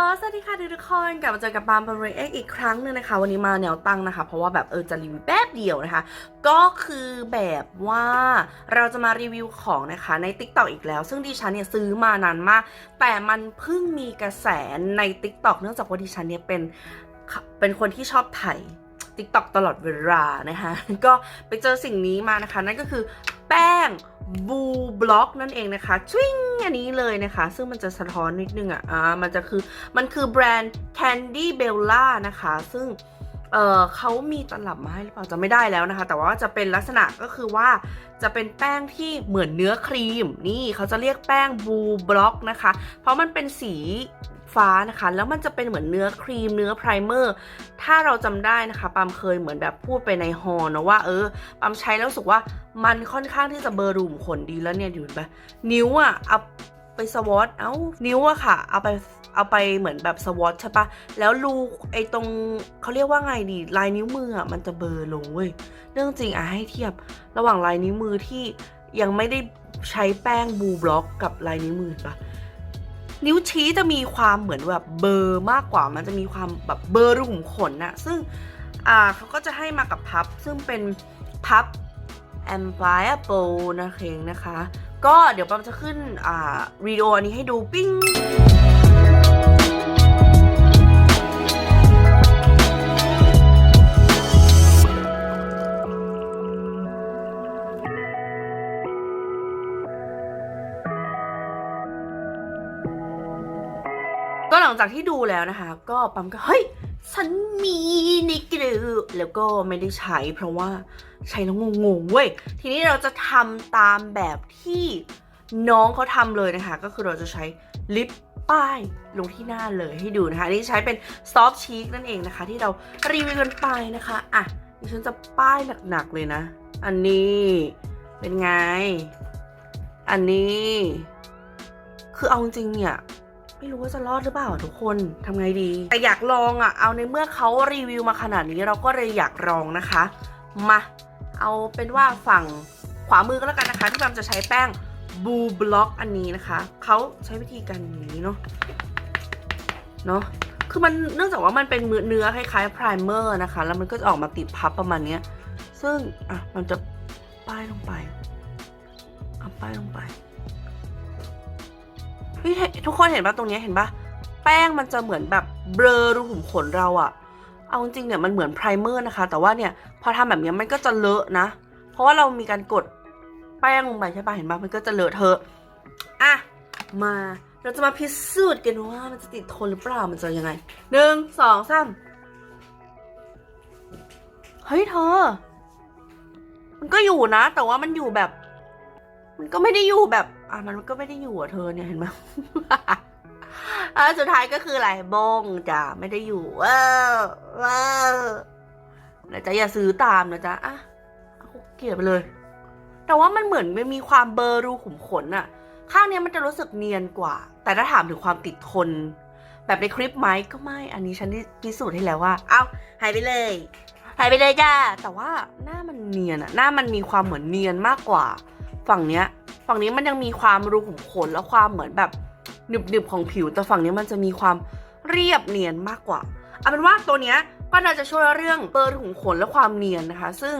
สวัสดีค่ะทุกคนกลับมาเจอกับปาล์มบาร์เรเอ็กอีกครั้งหนึ่งนะคะ วันนี้มาแนวตั้งนะคะ เพราะว่าแบบเออจะรีวิวแป๊บเดียวนะคะ ก็คือแบบว่าเราจะมารีวิวของนะคะใน Tik t o อกอีกแล้ว ซึ่งดิฉันเนี่ยซื้อมานานมาก แต่มันเพิ่งมีกระแสใน Tik t o อกเนื่องจากว่าดิฉันเนี่ยเป็นเป็นคนที่ชอบถ่าย ติ๊กต็อกตลอดเวลานะคะก็ไปเจอสิ่งนี้มานะคะ นั่นก็คือแป้งบูบล็อกนั่นเองนะคะชวิ้งอันนี้เลยนะคะ ซึ่งมันจะสะท้อนนิดนึงอะอ่ามันจะคือมันคือแบรนด์ Candy Bella นะคะ ซึ่งเออเขามีตลับมาให้หรือเปล่าจะไม่ได้แล้วนะคะ แต่ว่าจะเป็นลักษณะก็คือว่าจะเป็นแป้งที่เหมือนเนื้อครีม นี่เขาจะเรียกแป้งบูบล็อกนะคะ เพราะมันเป็นสี ฟ้านะคะ แล้วมันจะเป็นเหมือนเนื้อครีมเนื้อไพรเมอร์ถ้าเราจำได้นะคะปามเคยเหมือนแบบพูดไปในฮอนะว่าเออปามใช้แล้วรู้สึกว่ามันค่อนข้างที่จะเบอร์รูมขนดีแล้วเนี่ยอยู่ปะนิ้วอะ่ะเอาไปสวอตเอ้านิ้วอะค่ะ เอาไปเอาไปเหมือนแบบสวอตใช่ปะแล้วรูไอ้ตรงเขาเรียกว่าไงดีลายนิ้วมืออะมันจะเบลอร์ลงเว้ยเรื่องจริงอะให้เทียบระหว่างลายนิ้วมือที่ยังไม่ได้ใช้แป้งบูบล็อกกับลายนิ้วมือปะ นิ้วชี้จะมีความเหมือนแบบเบอร์มากกว่า มันจะมีความแบบเบอร์รูขุมขนนะซึ่งอ่าเขาก็จะให้มากับพับ ซึ่งเป็นพับ ampliable นะเคงนะคะ ก็เดี๋ยวปั๊มจะขึ้นอ่าวิดีโออันนี้ให้ดูปิ้ง ลังจากที่ดูแล้วนะคะ ก็ปั๊มก็เฮ้ยฉันมีในกระดูแล้วก็ไม่ได้ใช้เพราะว่าใช้แล้วงงๆเว้ยทีนี้เราจะทำตามแบบที่น้องเขาทำเลยนะคะ ก็คือเราจะใช้ลิปป้ายลงที่หน้าเลยให้ดูนะคะนี่ใช้เป็นซอฟชีคนั่นเองนะคะ ที่เรารีวิวกันไปนะคะอะดิฉันจะป้ายหนักๆเลยนะ อันนี้เป็นไง อันนี้ คือเอาจริงเนี่ย ไม่รู้ว่าจะรอดหรือเปล่าทุกคนทำไงดี แต่อยากลองอะ่ะ เอาในเมื่อเขารีวิวมาขนาดนี้เราก็เลยอยากลองนะคะ มา เอาเป็นว่าฝั่งขวามือก็แล้วกันนะคะ ที่แบมจะใช้แป้งบูบล็อกอันนี้นะคะ เขาใช้วิธีการอย่างนี้เนาะเนาะคือมันเนื่องจากว่ามันเป็นเนื้อคล้ายๆพรเมอร์นะคะ แล้วมันก็จะออกมาติดพับประมาณนี้ซึ่งอะมันจะป้ายลงไปเอาป้ายลงไป เฮ้ยทุกคนเห็นปะตรงนี้เห็นปะแป้งมันจะเหมือนแบบเบลอรูขุมขนเราอะเอาจริงๆเนี่ยมันเหมือนไพรเมอร์นะคะ แต่ว่าเนี่ยพอทำแบบเนี้ยมันก็จะเลอะนะ เพราะว่าเรามีการกดแป้งลงไปใช่ปะเห็นปะมันก็จะเลอะเทอะอะมาเราจะมาพิสูจน์กันว่ามันจะติดทนหรือเปล่ามันจะยังไงหนึ่งสองสามเฮ้ยเธอ มันก็อยู่นะ แต่ว่ามันอยู่แบบ มันก็ไม่ได้อยู่แบบ อะมันก็ไม่ได้อยู่อะเธอเนี่ยเห็นไหมอะสุดท้ายก็คืออะไรบงจ้ะไม่ได้อยู่ว้าวว้าวนะจ๊ะอย่าซื้อตามนะจ๊ะอะเอาเกลียดไปเลย แต่ว่ามันเหมือนมันมีความเบอร์รูขุมขนอะข้างเนี้ยมันจะรู้สึกเนียนกว่า แต่ถ้าถามถึงความติดทน แบบในคลิปไหมก็ไม่ อันนี้ฉันได้พิสูจน์ให้แล้วว่า เอาหายไปเลยหายไปเลยจ้าแต่ว่าหน้ามันเนียนอะหน้ามันมีความเหมือนเนียนมากกว่า ฝั่งเนี้ย ฝั่งนี้มันยังมีความรูขุมขนและความเหมือนแบบหนึบๆของผิว แต่ฝั่งนี้มันจะมีความเรียบเนียนมากกว่าเอาเป็นว่าตัวเนี้ยก็น่าจะช่วยเรื่องเบลอรูขุมขนและความเนียนนะคะ ซึ่ง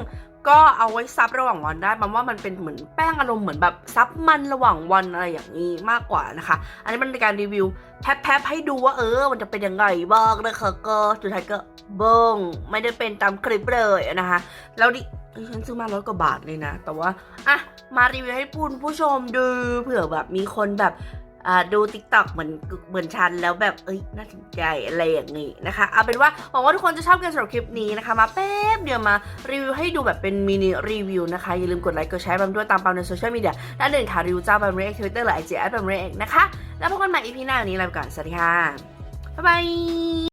ก็เอาไว้ซับระหว่างวันได้มันว่ามันเป็นเหมือนแป้งอารมณ์เหมือนแบบซับมันระหว่างวันอะไรอย่างนี้มากกว่านะคะ อันนี้มันเป็นการรีวิวแพบๆให้ดูว่าเออ มันจะเป็นยังไงบ้างนะคะก็สุดท้ายก็เบิ้งไม่ได้เป็นตามคลิปเลยนะคะ แล้วดิ ฉันซื้อมาร้อยกว่าบาทเลยนะ แต่ว่า อะ มารีวิวให้ผู้ผู้ชมดูเผื่อแบบมีคนแบบอ่าดูติ๊กต็อกเหมือนเหมือนฉันแล้วแบบ เอ้ย น่าสนใจอะไรอย่างนี้นะคะ เอาเป็นว่าหวังว่าทุกคนจะชอบกันสำหรับคลิปนี้นะคะ มาแป๊บเดียวมารีวิวให้ดูแบบเป็นมินิรีวิวนะคะ อย่าลืมกดไลค์กดแชร์บัมด้วยตามเปาในโซเชียลมีเดียด้านหนึ่งค่ะรีวิวเจ้าบัมเรกทวิตเตอร์หรือไอจีแอดบัมเรกนะคะ แล้วพบกันใหม่อีพีหน้าวันนี้ลาไปก่อนสวัสดีค่ะ บ๊ายบาย